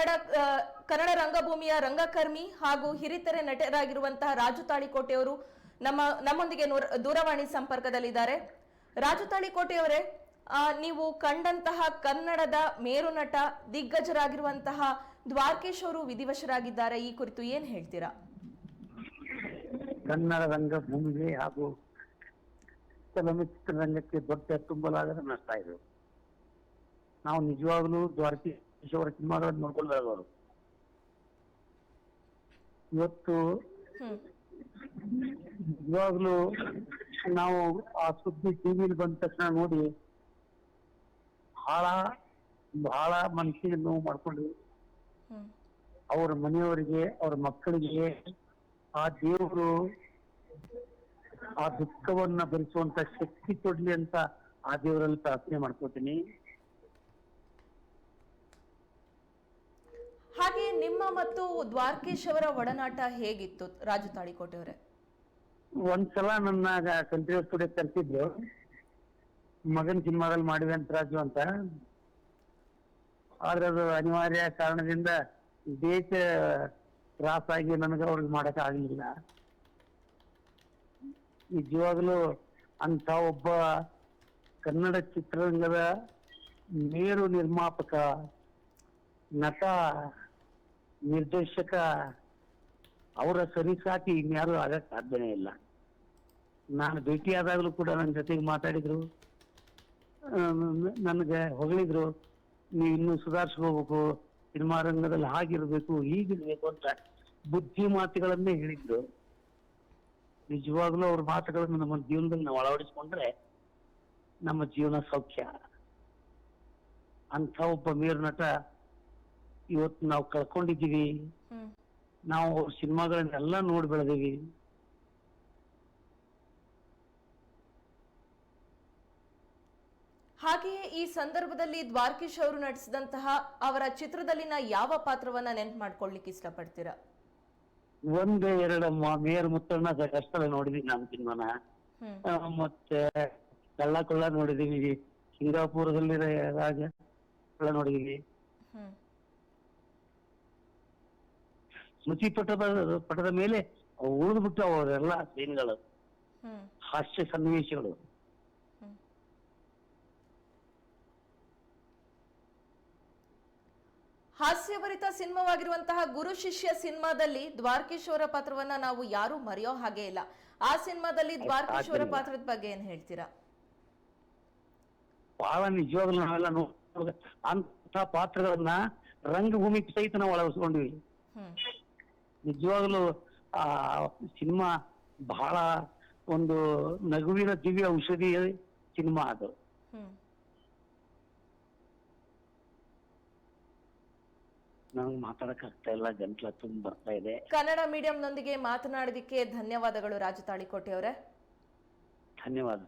ಕನ್ನಡ ಕನ್ನಡ ರಂಗಭೂಮಿಯ ರಂಗಕರ್ಮಿ ಹಾಗೂ ಹಿರಿತೆರೆ ನಟರಾಗಿರುವಂತಹ ರಾಜು ತಾಳಿಕೋಟೆಯವರು ನಮ್ಮ, ನಮ್ಮೊಂದಿಗೆ ದೂರವಾಣಿ ಸಂಪರ್ಕದಲ್ಲಿದ್ದಾರೆ. ರಾಜು ತಾಳಿಕೋಟೆಯವರೇ ನೀವು ಕಂಡಂತಹ ಕನ್ನಡದ ಮೇರು ನಟ, ದಿಗ್ಗಜರಾಗಿರುವಂತಹ ದ್ವಾರಕೇಶ್ ಅವರು ವಿಧಿವಶರಾಗಿದ್ದಾರೆ. ಈ ಕುರಿತು ಏನ್ ಹೇಳ್ತೀರಾ? ಕನ್ನಡ ರಂಗಭೂಮಿಗೆ ಹಾಗೂ ಚಲನಚಿತ್ರ ರಂಗಕ್ಕೆ ದೊಡ್ಡ ತುಂಬಲಾಗದ ನಷ್ಟ ಇದು. ನಾವು ನಿಜವಾಗ್ಲೂ ದ್ವಾರಕೀಶ್ ಅವರ ಸಿನಿಮಾಗಳನ್ನ ನೋಡ್ಕೊಂಡು ಬೆಳೆದವರು ಇವತ್ತು ನಿಜವಾಗ್ಲೂ ನಾವು ಆ ಸುದ್ದಿ ಟಿವಿಲಿ ಬಂದ ತಕ್ಷಣ ನೋಡಿ ಬಹಳ ಬಹಳ ಮನಸ್ಸಿಗೆ ನೋವು ಮಾಡ್ಕೊಂಡ್ವಿ ಹ್ಮ್. ಅವ್ರ ಮನೆಯವರಿಗೆ ಅವ್ರ ಮಕ್ಕಳಿಗೆ ಆ ದೇವರು ಆ ದುಃಖವನ್ನ ಭರಿಸುವಂತ ಶಕ್ತಿ ಕೊಡ್ಲಿ ಅಂತ ಆ ದೇವರಲ್ಲಿ ಪ್ರಾರ್ಥನೆ ಮಾಡ್ಕೋತೀನಿ ಹಾಗೆ ನಿಮ್ಮ ಮತ್ತು ದ್ವಾರಕೇಶ್ ಅವರ ಒಡನಾಟ ಹೇಗಿತ್ತು, ರಾಜು ತಾಳಿಕೋಟೆಯವರೇ ಒಂದ್ಸಲ ನನ್ನ ಕಂಟಿನ್ಯೂಸ್ ಸ್ಟುಡಿಯೋ ಕರ್ತಿದ್ರು. ಮಗನ್ ಸಿನಿಮಾದಲ್ಲಿ ಮಾಡಿದೆ ಅಂತ ರಾಜು ಅಂತ. ಆದ್ರೆ ಅದು ಅನಿವಾರ್ಯ ಕಾರಣದಿಂದ ದೇಶ ತ್ರಾಸಾಗಿ ನನಗೆ ಅವ್ರಿಗೆ ಮಾಡಕ್ ಆಗ್ಲಿಲ್ಲ. ನಿಜವಾಗ್ಲೂ ಅಂತ ಒಬ್ಬ ಕನ್ನಡ ಚಿತ್ರರಂಗದ ಮೇರು ನಿರ್ಮಾಪಕ ನಟ ನಿರ್ದೇಶಕ ಅವರ ಸರಿಸಾಟಿ ಇನ್ಯಾರು ಆಗಕ್ ಸಾಧ್ಯನೇ ಇಲ್ಲ. ನಾನು ಭೇಟಿಯಾದಾಗಲೂ ಕೂಡ ನನ್ನ ಜೊತೆಗೆ ಮಾತಾಡಿದ್ರು. ನನಗೆ ಹೊಗಳಿದ್ರು, ನೀವು ಇನ್ನೂ ಸುಧಾರಿಸ್ಕೋಬೇಕು ಸಿನಿಮಾ ರಂಗದಲ್ಲಿ ಹಾಗಿರ್ಬೇಕು, ಹೀಗಿರ್ಬೇಕು ಅಂತ ಬುದ್ಧಿ ಮಾತುಗಳನ್ನೇ ಹೇಳಿದ್ರು. ನಿಜವಾಗ್ಲೂ ಅವ್ರ ಮಾತುಗಳನ್ನು ನಮ್ಮ ಜೀವನದಲ್ಲಿ ನಾವು ಅಳವಡಿಸ್ಕೊಂಡ್ರೆ ನಮ್ಮ ಜೀವನ ಸೌಖ್ಯ. ಅಂಥ ಒಬ್ಬ ಮೇರು ನಟ ಇವತ್ತು ನಾವು ಕಳ್ಕೊಂಡಿದ್ದೀವಿ. ನಾವು ಅವ್ರ ಸಿನಿಮಾಗಳನ್ನೆಲ್ಲ ನೋಡಿ ಬೆಳೆದೀವಿ ಹಾಗೆಯೇ ಈ ಸಂದರ್ಭದಲ್ಲಿ ದ್ವಾರಕೀಶ್ ಅವರು ನಟಿಸಿದಂತಹ ಅವರ ಚಿತ್ರದಲ್ಲಿನ ಯಾವ ಪಾತ್ರವನ್ನ ನೆನ್ಪು ಮಾಡ್ಕೊಳ್ಲಿಕ್ಕೆ ಇಷ್ಟಪಡ್ತೀರಾ? ಒಂದೇ ಎರಡು ಮೇರ್ ಮುತ್ತಣ್ಣ ಕಷ್ಟ ನೋಡಿದೀವಿ ನಮ್ಮ ಸಿನಿಮಾನ. ಮತ್ತೆ ಕಳ್ಳ ಕೊಳ್ಳ ನೋಡಿದೀವಿ ಸಿಂಗಾಪುರದಲ್ಲಿ ರಾಜ ನೋಡಿದೀವಿ ಸ್ಮೃತಿ ಪಟದ ಪಟದ ಮೇಲೆ ಉಳಿದ್ಬಿಟ್ಟು ಅವರೆಲ್ಲ ಸೀನ್ಗಳು ಹಾಸ್ಯ ಸನ್ನಿವೇಶಗಳು. ಹಾಸ್ಯಭರಿತ ಸಿನಿಮಾವಾಗಿರುವಂತಹ ಗುರು ಶಿಷ್ಯ ಸಿನಿಮಾದಲ್ಲಿ ದ್ವಾರಕೇಶ್ವರ ಪಾತ್ರವನ್ನ ನಾವು ಯಾರು ಮರೆಯೋ ಹಾಗೆ ಇಲ್ಲ. ಆ ಸಿನಿಮಾದಲ್ಲಿ ದ್ವಾರಕೇಶ್ವರ ಪಾತ್ರದ ಬಗ್ಗೆ ಏನ್ ಹೇಳ್ತೀರಾ? ಬಹಳ ನಿಜವಾಗ್ಲೂ ನಾವೆಲ್ಲ ಅಂತ ಪಾತ್ರಗಳನ್ನ ರಂಗಭೂಮಿ ಸಹಿತ ನಾವು ಅಳವಡಿಸ್ಕೊಂಡ್ವಿ. ನಿಜವಾಗ್ಲೂ ಆ ಸಿನಿಮಾ ಬಹಳ ಒಂದು ನಗುವಿನ ದಿವ್ಯ ಔಷಧಿ ಸಿನಿಮಾ ಅದು. ನನಗೆ ಮಾತಾಡಕ್ ಆಗ್ತಾ ಇಲ್ಲ ಗಂಟ್ಲ ತುಂಬ ಬರ್ತಾ ಇದೆ. ಕನ್ನಡ ಮೀಡಿಯಂನೊಂದಿಗೆ ಮಾತನಾಡಿದಕ್ಕೆ ಧನ್ಯವಾದಗಳು ರಾಜತಾಳಿಕೋಟೆ ಅವರೇ. ಧನ್ಯವಾದ.